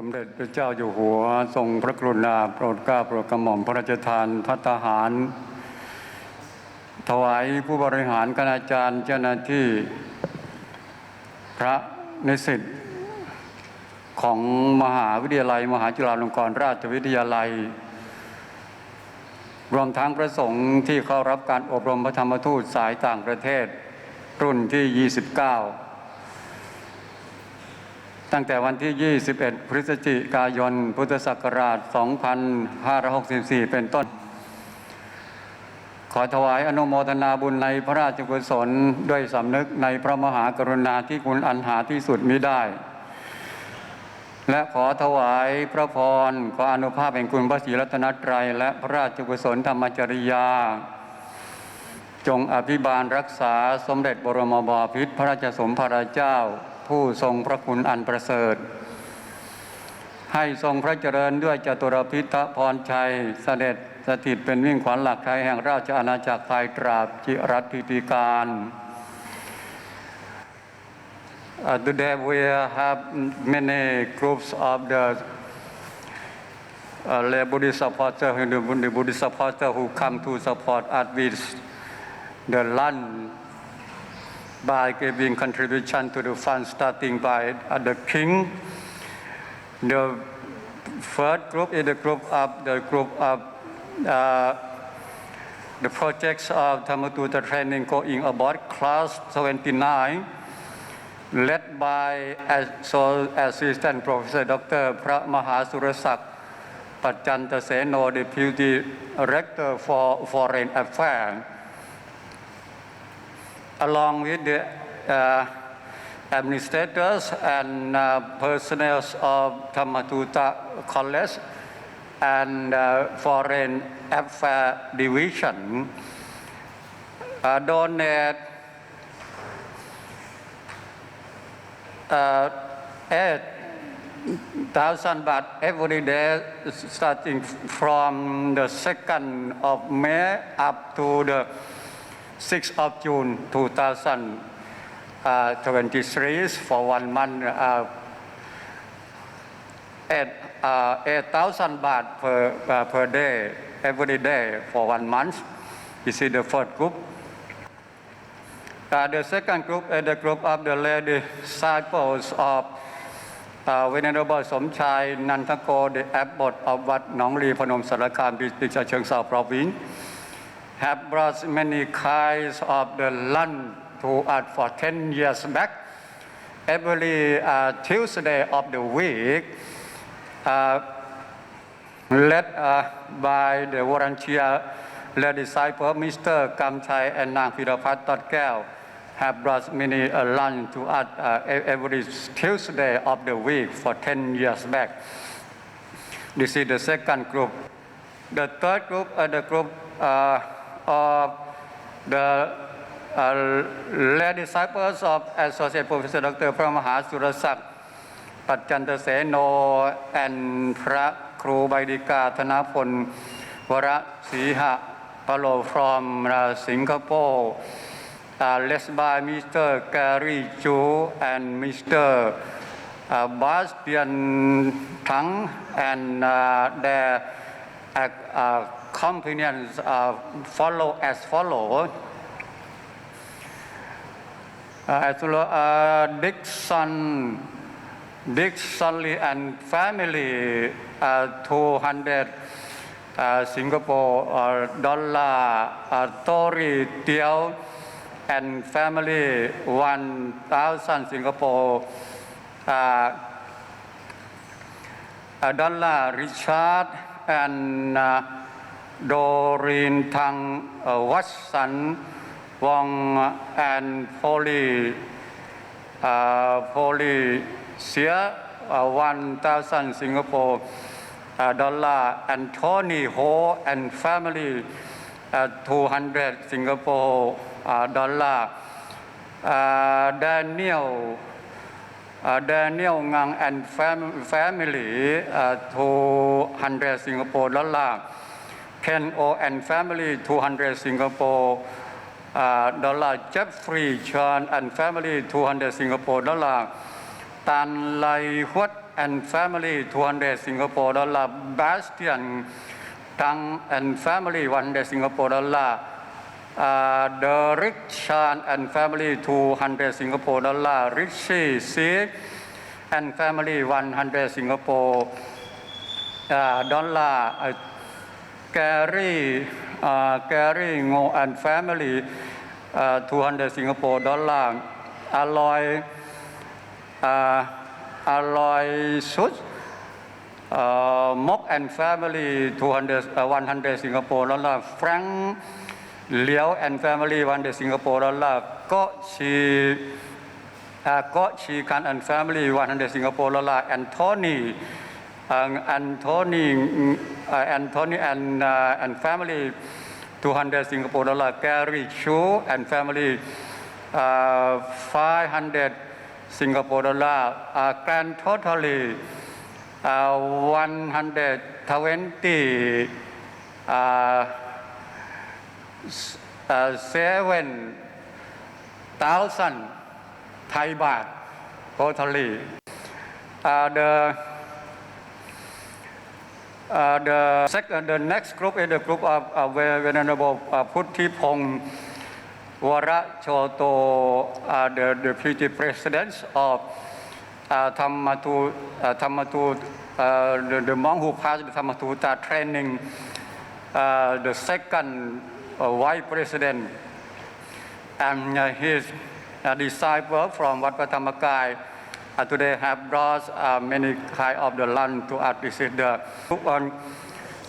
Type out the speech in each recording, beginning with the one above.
สมเด็จพระเจ้าอยู่หัวทรงพระกรุณาโปรดเกล้าโปรดกระหม่อมพระราชทานพัฒหาร ถวายผู้บริหารคณาจารย์เจ้าหน้าที่พระนิสิตของมหาวิทยาลัย มหาจุฬาลงกรณราชวิทยาลัย รวมทั้งพระสงฆ์ที่เข้ารับการอบรมพระธรรมทูตสายต่างประเทศ รุ่นที่ 29 ตั้งแต่วันที่ 21 พฤศจิกายน พุทธศักราช 2564 เป็นต้น ขอถวายอนุโมทนาบุญในพระราชกุศลด้วยสำนึกในพระมหากรุณาธิคุณอันหาที่สุดมิได้ และขอถวายพระพร ขออนุภาพแห่งคุณพระศรีรัตนตรัย และพระราชกุศลธรรมจริยา จงอภิบาลรักษาสมเด็จบรมบพิตรพระราชสมภารเจ้า ผู้ทรงพระคุณอันประเสริฐ ให้ทรงพระเจริญด้วยจตุรพิทพรชัยสเสด็จสถิตเป็นวิ่งขวัญหลักไทยแห่งราชอาณาจักรไทยตราบจิรัตพิธีการ Uh, today we have many groups of the uh, lay Buddhist supporter, the Buddhist supporter who come to support us with the land by giving contribution to the fund starting by uh, the king. The first group is the group of the group of uh, the projects of Thamatuta training going about class 29 led by Associate Assistant Professor Dr. Pra Mahasurasak Pachanta the Deputy Director for Foreign Affairs along with the uh, administrators and uh, personnel of Tamatuta College and uh, Foreign Affairs Division donate uh, 8,000 baht every day starting from the 2nd of May up to the 6th of June 2023 for one month. Uh, eight, uh, 8,000 baht per, uh, per day, every day for one month. This is the first group. Uh, the second group is the group of the lady disciples of uh, Venerable Somchai Nantako, the abbot of Wat Nong Li Phanom Sarakam, district Cheung Sao province, have brought many kinds of the land to us for 10 years back. Every uh, Tuesday of the week, uh, led uh, by the volunteer led disciple Mr. Kamchai and Nang Pirapat have brought many uh, lunch to us uh, every Tuesday of the week for 10 years back. This is the second group. The third group is the group uh, of the uh, lay disciples of Associate Professor Dr. พระมหาสุรศักดิ์ปัจจันตเสโน and พระครูใบดิกาธนพล วรศรีหะพโล from uh, Singapore uh, led by Mr. Gary Chu and Mr. Uh, Bastian Tang and uh, their uh, uh, companions uh, follow as follow. Uh, uh, Dixon, Dixon and family, uh, 200 uh, Singapore uh, dollar, uh, Tori Tiao and family, 1,000 Singapore uh, uh, dollar, Richard and uh, Doreen Tang uh, Watson Wong uh, and Polly uh, Polly uh, 1000 Singapore uh, dollar and Ho and family uh, 200 Singapore dollar. Daniel Daniel Ngang and family 200 Singapore dollar. Ken or and family 200 Singapore uh, dollar. Jeffrey Chan and family 200 Singapore dollar. Tan Lai Huat and family 200 Singapore dollar. Bastian Tang and family 100 Singapore dollar. Uh, Derek Chan and family 200 Singapore dollar. Richie C and family 100 Singapore uh, dollar. Uh, Gary, uh, Gary Ngo and family uh, 200 Singapore dollar. alloy uh, Aloy Sut, uh, Mok and family 200, uh, 100 Singapore dollar. Frank Liao and family 100 Singapore dollar. Ko Chi, uh, Ko Chi Kan and family 100 Singapore dollar. Anthony, uh, Anthony, mm, uh, Anthony and, uh, and family 200 Singapore dollar. Gary Chu and family uh, 500 Singapore dollar. Uh, grand totally uh, 120 uh, s- uh, 7,000 Thai baht totally. Uh, the uh, the, second, the next group is the group of uh, Venerable uh, Puttipong Warachoto, uh, the deputy president of uh, Thamatu, uh, uh, the, the monk who passed the Thamatuta training, uh, the second uh, vice president, and uh, his uh, disciple from Wat Patamakai uh, uh, today have brought uh, many kind of the land to us. This is the on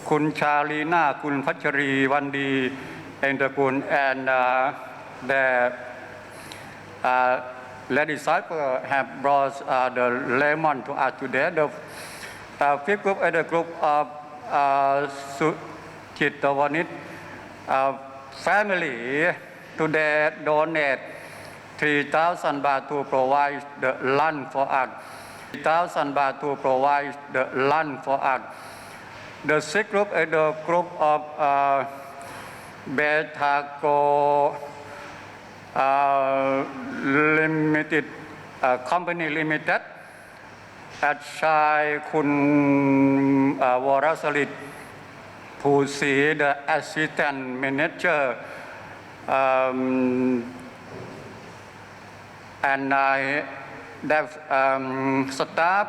Kun Charlina, Kun Wandi, and the Kun, and uh, the uh, have brought uh, the lemon to us today. The uh, fifth group is the group of uh, Suchitavanit uh, family today donate 3,000 baht to provide the land for us. 3,000 baht to provide the land for us. The sixth group is the group of uh, Betaco uh, Limited uh, Company Limited at Shai Kun uh, Warasalit who see the assistant manager um, and I have um, staff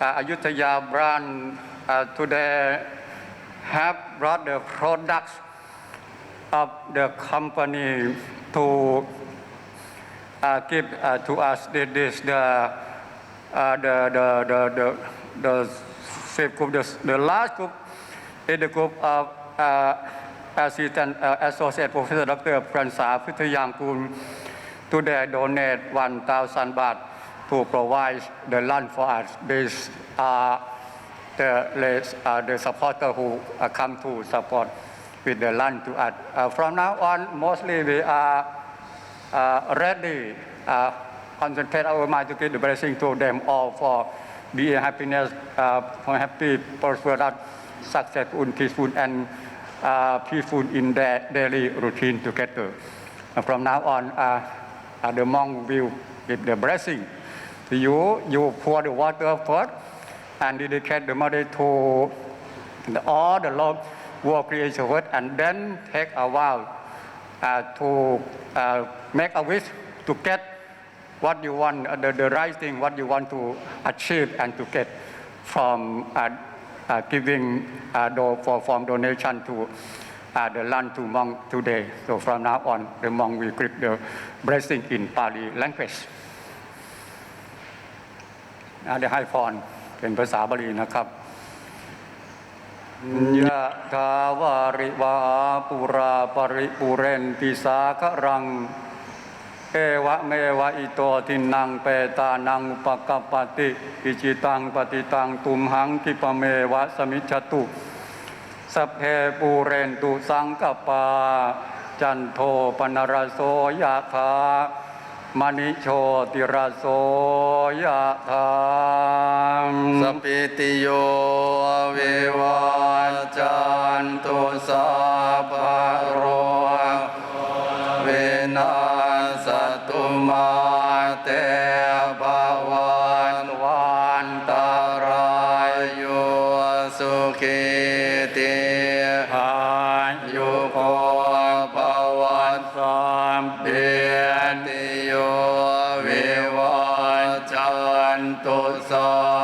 uh, Ayutthaya brand uh, today have brought the products of the company to uh, give uh, to us this, this the, uh, the, the, the, the, the fifth group, the, the last group is the group of uh, Assistant uh, Associate Professor Dr. Pransa Pithayangkul today I donate 1,000 baht to provide the land for us. These are the, uh, the supporter who uh, come to support with the land to us. Uh, from now on, mostly we are uh, ready, uh, concentrate our mind to give the blessing to them all for be happiness, uh, for happy, prosperous, successful, peaceful, and uh, peaceful in their daily routine together. Uh, from now on, uh, the monk will give the blessing you. You pour the water first and dedicate the money to the, all the Lord who have created world, and then take a vow uh, to uh, make a wish to get what you want, uh, the, the right thing, what you want to achieve and to get from uh, uh, giving uh, do, for, from donation to uh, the land to monk today. So from now on, the monk will give the blessing in Pali language. อาเดี๋ยวให้พรเป็นภาษาบาลีนะครับยะทาวาริวาปุราปริปุเรนติสาครังเอวะเมวะอิโตทินังเปตานังอุปกปติอิจิตังปฏิตังตุมหังกิปะเมวะสมิจจตุ สเพปูเรนตุสังกปา จันโทปนรโสยะธามณิโชติรโสยะธาสัมปิติโยวิวัจจันตุสา โกภวัตสัมเพีตโยวิวัจจันตุสา